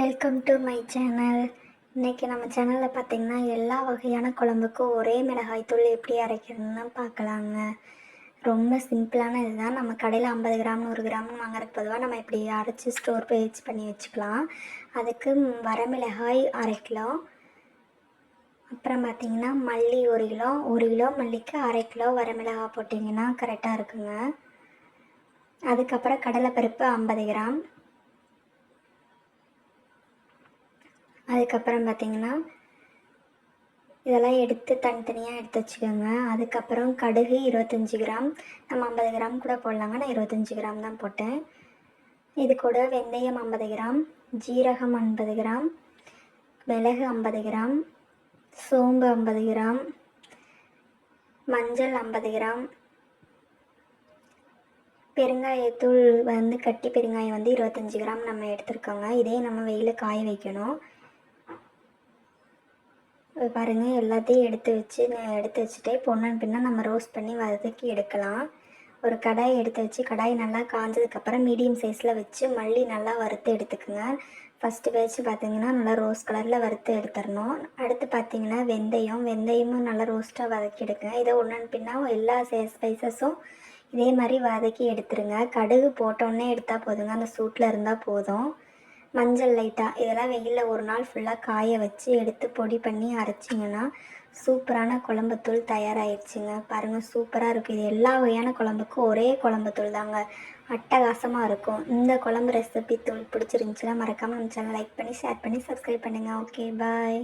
Welcome to my channel இன்றைக்கி நம்ம சேனலில் பார்த்திங்கன்னா எல்லா வகையான குழம்புக்கும் ஒரே மிளகாய் தூள் எப்படி அரைக்கிறதுன்னு பார்க்கலாங்க. ரொம்ப சிம்பிளான இதுதான். நம்ம கடையில் ஐம்பது கிராம் நூறு கிராம்னு வாங்குறதுக்கு பொதுவாக நம்ம இப்படி அரைச்சி ஸ்டோர் பேஜ் பண்ணி வச்சுக்கலாம். அதுக்கு வரமிளகாய் அரை கிலோ. அப்புறம் பார்த்திங்கன்னா மல்லி ஒரு கிலோ. ஒரு கிலோ மல்லிக்கு அரை கிலோ வரமிளகாய் போட்டிங்கன்னா கரெக்டாக இருக்குங்க. அதுக்கப்புறம் கடலைப்பருப்பு ஐம்பது கிராம். அதுக்கப்புறம் பார்த்திங்கன்னா இதெல்லாம் எடுத்து தனித்தனியாக எடுத்து வச்சுக்கோங்க. அதுக்கப்புறம் கடுகு இருபத்தஞ்சி கிராம் நம்ம ஐம்பது கிராம் கூட போடலாங்க. நான் இருபத்தஞ்சி கிராம் தான் போட்டேன். இது கூட வெந்தயம் ஐம்பது கிராம் ஜீரகம் ஐம்பது கிராம் மிளகு ஐம்பது கிராம் சோம்பு ஐம்பது கிராம் மஞ்சள் ஐம்பது கிராம் பெருங்காயத்தூள் வந்து கட்டி பெருங்காயம் வந்து இருபத்தஞ்சி கிராம் நம்ம எடுத்துருக்கோங்க. இதே நம்ம வெயிலில் காய வைக்கணும். பாருங்கள் எல்லாத்தையும் எடுத்து வச்சு நான் எடுத்து வச்சுட்டு பொண்ணன் பின்னா நம்ம ரோஸ்ட் பண்ணி வதக்கி எடுக்கலாம். ஒரு கடாய் எடுத்து வச்சு கடாய் நல்லா காஞ்சதுக்கப்புறம் மீடியம் சைஸில் வச்சு மல்லி நல்லா வறுத்து எடுத்துக்கோங்க. ஃபஸ்ட்டு வச்சு பார்த்தீங்கன்னா நல்லா ரோஸ் கலரில் வறுத்து எடுத்துடணும். அடுத்து பார்த்தீங்கன்னா வெந்தயம் வெந்தயமும் நல்லா ரோஸ்ட்டாக வதக்கி எடுங்க இதை ஒன்று பின்னா எல்லா ஸ்பைசஸும் இதே மாதிரி வதக்கி எடுத்துருங்க. கடுகு போட்டோன்னே எடுத்தால் போதுங்க. அந்த சூட்டில் இருந்தால் போதும். மஞ்சள் லைட்டாக இதெல்லாம் வெயிலில் ஒரு நாள் ஃபுல்லாக காய வச்சு எடுத்து பொடி பண்ணி அரைச்சிங்கன்னா சூப்பரான குழம்புத்தூள் தயாராகிடுச்சுங்க பாருங்கள் சூப்பராக இருக்கும் இது எல்லா வகையான குழம்புக்கும் ஒரே குழம்புத்தூள் தாங்க. அட்டகாசமாக இருக்கும். இந்த குழம்பு ரெசிபி தூள் பிடிச்சிருந்துச்சுன்னா மறக்காமல் நம்ம சேனல் லைக் பண்ணி ஷேர் பண்ணி சப்ஸ்கிரைப் பண்ணுங்கள் ஓகே பாய்